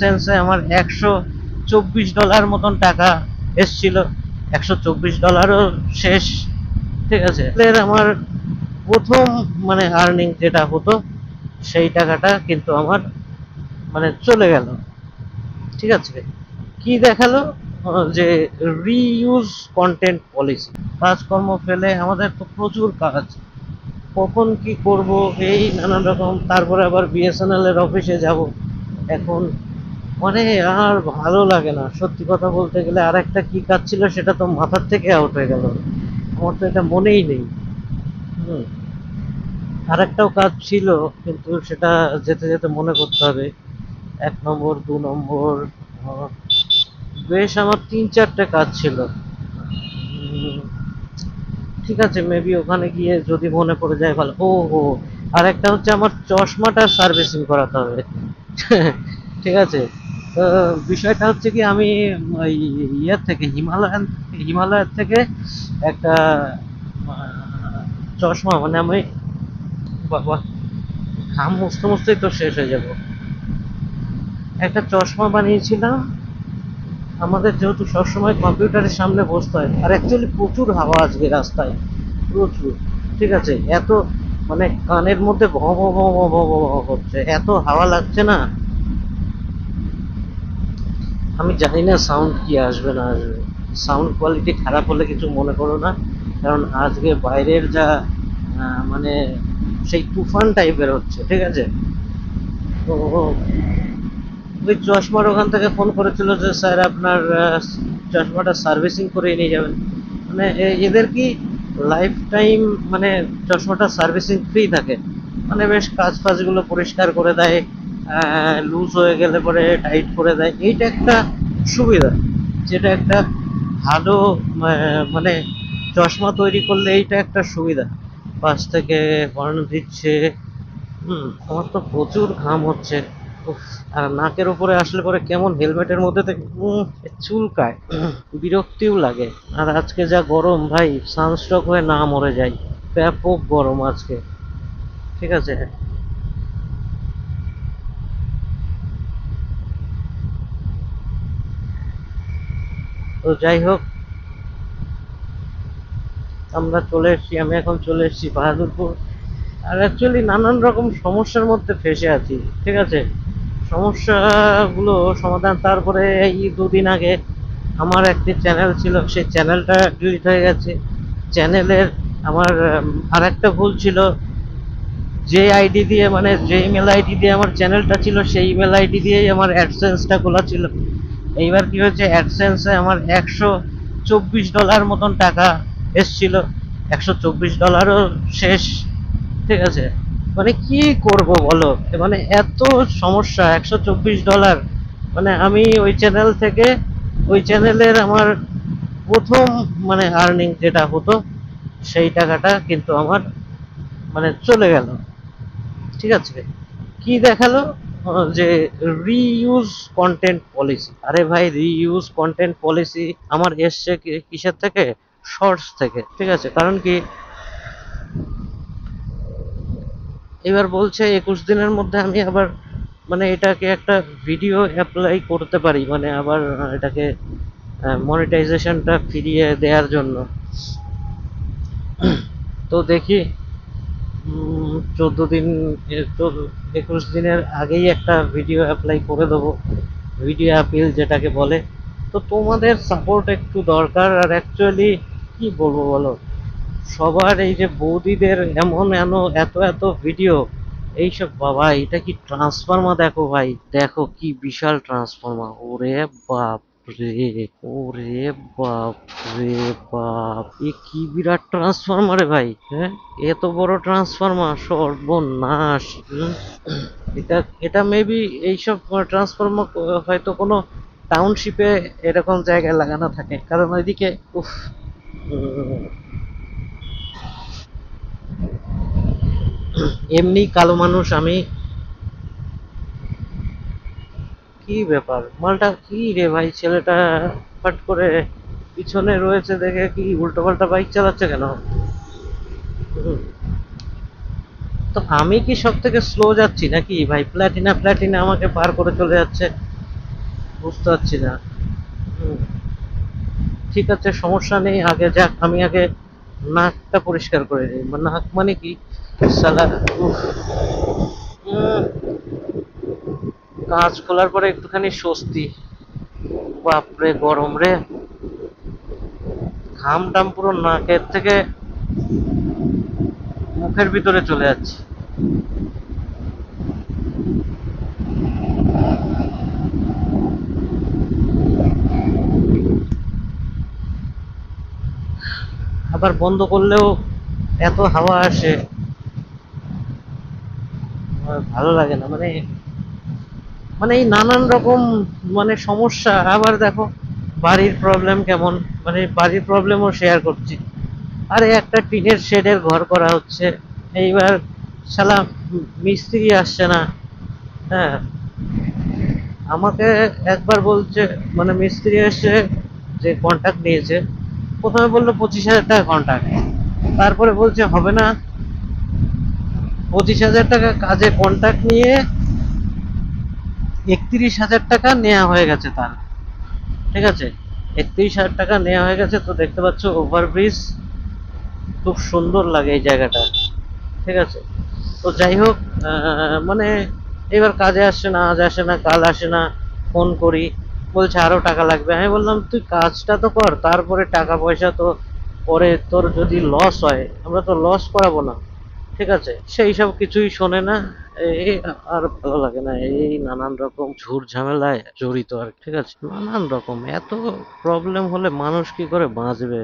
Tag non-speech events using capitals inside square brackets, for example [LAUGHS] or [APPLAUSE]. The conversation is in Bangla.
সেন্সে আমার একশো চব্বিশ ডলার মতন টাকা এসছিল। একশো চব্বিশ ডলারও শেষ, ঠিক আছে? এর আমার প্রথম মানে আর্নিং যেটা হতো, সেই টাকাটা কিন্তু আমার মানে চলে গেল। ঠিক আছে? কি দেখাল? যে রিইউজ কন্টেন্ট পলিসি কাজকর্ম ফেলে আমাদের তো প্রচুর কাজ। কখন কি করব, এই নানান রকম। তারপরে আবার বিএসএনএল এর অফিসে যাব। এখন মানে আর ভালো লাগে না। সত্যি কথা বলতে গেলে আর একটা কি কাজ ছিল সেটা তো মাথার থেকে আউট হয়ে গেল। আমার তো এটা মনেই নেই। হুম। আর একটাও কাজ ছিল, কিন্তু সেটা যেতে যেতে মনে করতে হবে। এক নম্বর, দু নম্বর বেশ আমার তিন চারটে কাজ ছিল। ঠিক আছে মেবি ওখানে গিয়ে যদি মনে পড়ে যায় ভালো। ও ও আর একটা হচ্ছে আমার চশমাটা সার্ভিসিং করাতে হবে। [LAUGHS] ঠিক আছে? বিষয়টা হচ্ছে কি আমি ওই ইয়ের থেকে হিমালয়ান হিমালয়ের থেকে একটা চশমা মানে আমি বাবা ঘাম মুছতে মুছতেই তো শেষ হয়ে যাব একটা চশমা বানিয়েছিলাম আমাদের যেহেতু সবসময় কম্পিউটারের সামনে বসতে হয় আর অ্যাকচুয়ালি প্রচুর হাওয়া আজকে রাস্তায় প্রচুর ঠিক আছে এত মানে কানের মধ্যে ভ ভ ভ ভ ভ হচ্ছে এত হাওয়া লাগছে না আমি জানি না সাউন্ড কি আসবে না আসবে। সাউন্ড কোয়ালিটি খারাপ হলে কিছু মনে করো না। কারণ আজকে বাইরের যা মানে সেই তুফান টাইপের হচ্ছে, ঠিক আছে? তো ওই চশমার ওখান থেকে ফোন করেছিল যে, স্যার, আপনার চশমাটা সার্ভিসিং করে নিয়ে যাবেন। মানে এদের কি লাইফ টাইম মানে চশমাটা সার্ভিসিং ফ্রি থাকে। মানে বেশ কাজ ফাজগুলো পরিষ্কার করে দেয়। লুজ হয়ে গেলে পরে টাইট করে দেয় এইটা একটা সুবিধা, যেটা একটা ভালো মানে চশমা তৈরি করলে এইটা একটা সুবিধা। পাশ থেকে হর্ন দিচ্ছে, হুম, আমার তো প্রচুর ঘাম হচ্ছে। আর নাকের উপরে আসলে পরে কেমন হেলমেটের মধ্যে থেকে চুলকায়, বিরক্তিও লাগে। আর আজকে যা গরম ভাই সানস্ট্রোক হয়ে না মরে যাই। ব্যাপক গরম আজকে। ঠিক আছে? তো যাই হোক, আমরা চলে এসেছি, আমি এখন চলে এসেছি বাহাদুরপুর। আর অ্যাকচুয়ালি নানান রকম সমস্যার মধ্যে ফেসে আছি, ঠিক আছে? সমস্যাগুলো সমাধান তারপরে এই দুদিন আগে আমার একটি চ্যানেল ছিল, সেই চ্যানেলটা ডিলিট হয়ে গেছে। চ্যানেলের আমার আর একটা ভুল ছিল, যে আইডি দিয়ে মানে যে ইমেল আইডি দিয়ে আমার চ্যানেলটা ছিল, সেই ইমেল আইডি দিয়েই আমার অ্যাডসেন্সটা খোলা ছিল। এইবার কি হয়েছে অ্যাডসেন্সে আমার একশো চব্বিশ ডলার মতন টাকা এসছিল। একশো চব্বিশ ডলারও শেষ। ঠিক আছে? মানে কি করব বলো? মানে এত সমস্যা, একশো চব্বিশ ডলার মানে আমি ওই চ্যানেল থেকে, ওই চ্যানেলের আমার প্রথম মানে আর্নিং যেটা হতো, সেই টাকাটা কিন্তু আমার মানে চলে গেল। ঠিক আছে? কি দেখাল? যে রিইউজ কন্টেন্ট পলিসি আরে ভাই রিইউজ কন্টেন্ট পলিসি আমার এসছে কিসের থেকে? শর্টস থেকে, ঠিক আছে? কারণ কি? এবার বলছে একুশ দিনের মধ্যে আমি আবার মানে এটাকে একটা ভিডিও অ্যাপ্লাই করতে পারি মানে আবার এটাকে মনিটাইজেশনটা ফিরিয়ে দেওয়ার জন্য। তো দেখি চোদ্দ দিন একুশ দিনের আগেই একটা ভিডিও অ্যাপ্লাই করে দেবো। ভিডিও অ্যাপিল যেটাকে বলে। তো তোমাদের সাপোর্ট একটু দরকার। আর অ্যাকচুয়ালি কি বলব বলো? সবার এই যে বৌদিদের এমন এমন এত এত ভিডিও এইসব বাবা, এটা কি ট্রান্সফর্মার দেখো ভাই? দেখো কি বিশাল ট্রান্সফর্মার ওরে বাপ। রে ওরে বাপ রে বাপ। এ কি বিরাট ট্রান্সফর্মারে ভাই হ্যাঁ? এত বড় ট্রান্সফর্মার সর্বনাশ? এটা এটা মেবি এইসব ট্রান্সফর্মার হয়তো কোনো টাউনশিপে এরকম জায়গায় লাগানো থাকে। কারণ ওইদিকে, উফ। এমনি কালো মানুষ আমি কি ব্যাপার? মালটা কি রে ভাই ছেলেটা ফট করে পিছনে রয়েছে দেখে কি উল্টো পাল্টা বাইক চালাচ্ছে কেন। তো আমি কি সব থেকে স্লো যাচ্ছি নাকি? ভাই প্ল্যাটিনা প্ল্যাটিনা আমাকে পার করে চলে যাচ্ছে। বুঝতে পারছি না। ঠিক আছে, সমস্যা নেই, আগে যাক, আমি আগে নাকটা পরিষ্কার করে নিই। নাক মানে কি? সালা কাঁচ খোলার পরে একটুখানি স্বস্তি। বাপরে, গরম রে। ঘাম টাম পুরো নাকের থেকে মুখের ভিতরে চলে যাচ্ছে। আবার বন্ধ করলেও এত হাওয়া আসে। ভালো লাগে না মানে মানে এই নানান রকম মানে সমস্যা। আবার দেখো, বাড়ির প্রবলেম কেমন? মানে বাড়ির প্রবলেমও শেয়ার করছি। আরে একটা টিনের শেডের ঘর করা হচ্ছে। এইবার শালা মিস্ত্রি আসছে না। হ্যাঁ। আমাকে একবার বলছে মানে মিস্ত্রি এসে যে কন্ট্যাক্ট নিয়েছে, প্রথমে বলল পঁচিশ হাজার টাকা কন্ট্যাক্ট তারপরে বলছে, হবে না। পঁচিশ হাজার টাকা কাজে কন্ট্যাক্ট নিয়ে একত্রিশ হাজার টাকা নেওয়া হয়ে গেছে তার। ঠিক আছে? একত্রিশ হাজার টাকা নেওয়া হয়ে গেছে তো দেখতে পাচ্ছ ওভারব্রিজ খুব সুন্দর লাগে এই জায়গাটা। ঠিক আছে? তো যাই হোক মানে এবার কাজে আসছে না, আজ আসে না, কাল আসে না ফোন করি। বলছে আরও টাকা লাগবে। আমি বললাম, তুই কাজটা তো কর, তারপরে টাকা পয়সা তো পরে তোর যদি লস হয়, আমরা তো লস করাবো না। ঠিক আছে? সেই সব কিছুই শোনে না, এই আর ভালো লাগে না, এই নানান রকম ঝুর ঝামেলায় জড়িত আর ঠিক আছে? নানান রকম, এত প্রবলেম হলে মানুষ কি করে বাঁচবে?